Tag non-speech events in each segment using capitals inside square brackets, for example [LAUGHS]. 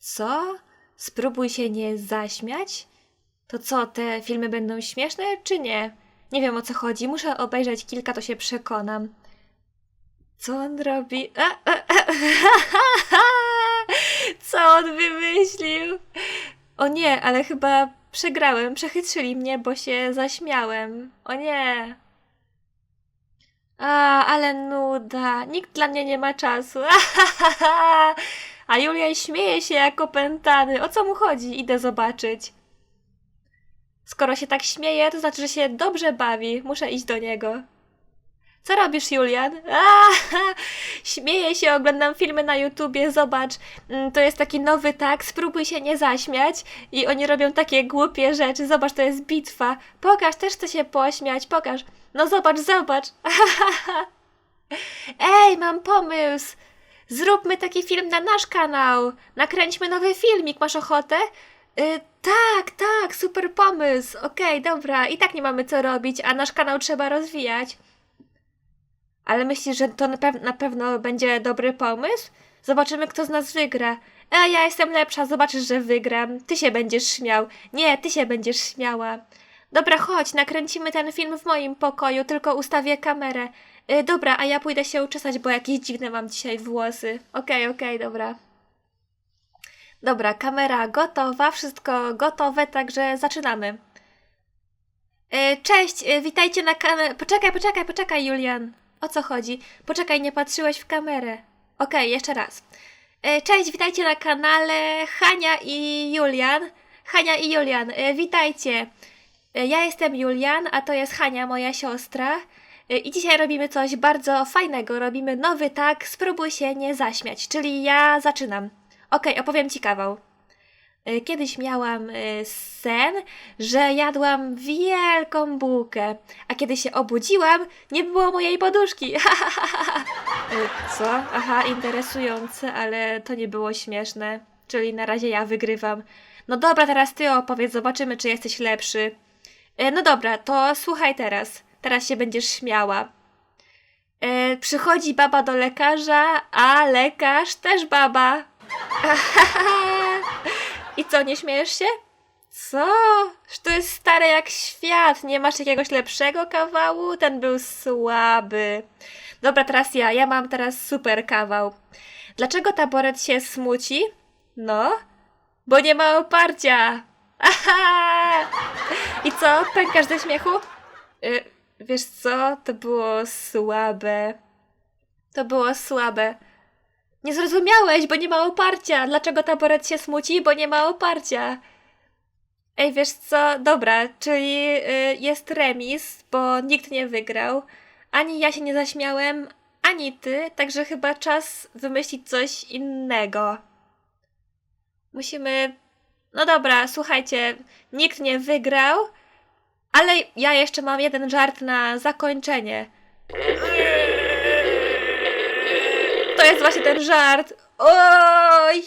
Co? Spróbuj się nie zaśmiać? To co, te filmy będą śmieszne, czy nie? Nie wiem o co chodzi, muszę obejrzeć kilka, to się przekonam. Co on robi? A, a, a, [LAUGHS] Co on wymyślił? O nie, ale chyba przegrałem, przechytrzyli mnie, bo się zaśmiałem. O nie. A, ale nuda. Nikt dla mnie nie ma czasu. [LAUGHS] A Julian śmieje się jak opętany. O co mu chodzi? Idę zobaczyć. Skoro się tak śmieje, to znaczy, że się dobrze bawi. Muszę iść do niego. Co robisz, Julian? [LAUGHS] A, śmieję się, oglądam filmy na YouTubie, zobacz. Mm, To jest taki nowy tak, spróbuj się nie zaśmiać. I oni robią takie głupie rzeczy. Zobacz, to jest bitwa. Pokaż, też chcę się pośmiać, pokaż. No zobacz, zobacz. [LAUGHS] Ej, mam pomysł. Zróbmy taki film na nasz kanał. Nakręćmy nowy filmik, masz ochotę? Y, tak, tak, super pomysł. Okej, dobra, i tak nie mamy co robić, a nasz kanał trzeba rozwijać. Ale myślisz, że to na, pew- na pewno będzie dobry pomysł? Zobaczymy, kto z nas wygra. E, ja jestem lepsza, zobaczysz, że wygram. Ty się będziesz śmiał. Nie, ty się będziesz śmiała. Dobra, chodź, nakręcimy ten film w moim pokoju, tylko ustawię kamerę. Y, dobra, a ja pójdę się uczesać, bo jakieś dziwne mam dzisiaj włosy. Okej, okej, dobra. Dobra, kamera gotowa, wszystko gotowe, także zaczynamy. Y, Cześć, y, witajcie na kanale. Poczekaj, poczekaj, poczekaj, Julian. O co chodzi? Poczekaj, nie patrzyłeś w kamerę. Okej, jeszcze raz. Y, Cześć, witajcie na kanale Hania i Julian. Hania i Julian, y, witajcie. Y, Ja jestem Julian, a to jest Hania, moja siostra. Y, I dzisiaj robimy coś bardzo fajnego. Robimy nowy tak, spróbuj się nie zaśmiać. Czyli ja zaczynam. Okej, opowiem ci kawał. Y, Kiedyś miałam y, sen, że jadłam wielką bułkę, a kiedy się obudziłam, nie było mojej poduszki. [LAUGHS] Co? Aha, interesujące, ale to nie było śmieszne. Czyli na razie ja wygrywam. No dobra, teraz ty opowiedz, zobaczymy, czy jesteś lepszy. No dobra, to słuchaj teraz. Teraz się będziesz śmiała. Y, Przychodzi baba do lekarza, a lekarz też baba. [LAUGHS] I co, nie śmiejesz się? Co? To jest stare jak świat. Nie masz jakiegoś lepszego kawału? Ten był słaby. Dobra, teraz ja. Ja mam teraz super kawał. Dlaczego taboret się smuci? No, bo nie ma oparcia. Aha! [LAUGHS] I co? Pękasz ze śmiechu? Y, wiesz co? To było słabe. To było słabe. Nie zrozumiałeś, bo nie ma oparcia. Dlaczego taboret się smuci? Bo nie ma oparcia. Ej, wiesz co? Dobra, czyli y, jest remis, bo nikt nie wygrał. Ani ja się nie zaśmiałem, ani ty, także chyba czas wymyślić coś innego. Musimy. No dobra, słuchajcie, nikt nie wygrał, ale ja jeszcze mam jeden żart na zakończenie. To jest właśnie ten żart. O,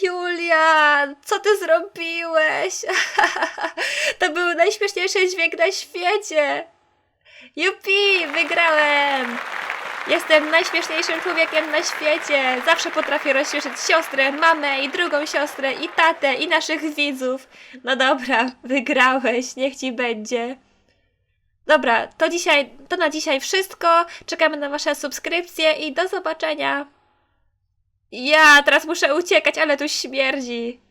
Julian, co ty zrobiłeś? [LAUGHS] To był najśmieszniejszy dźwięk na świecie. Jupi, wygrałem! Jestem najśmieszniejszym człowiekiem na świecie. Zawsze potrafię rozśmieszyć siostrę, mamę i drugą siostrę, i tatę, i naszych widzów. No dobra, wygrałeś, niech ci będzie. Dobra, to dzisiaj, to na dzisiaj wszystko. Czekamy na wasze subskrypcje i do zobaczenia. Ja teraz muszę uciekać, ale tu śmierdzi.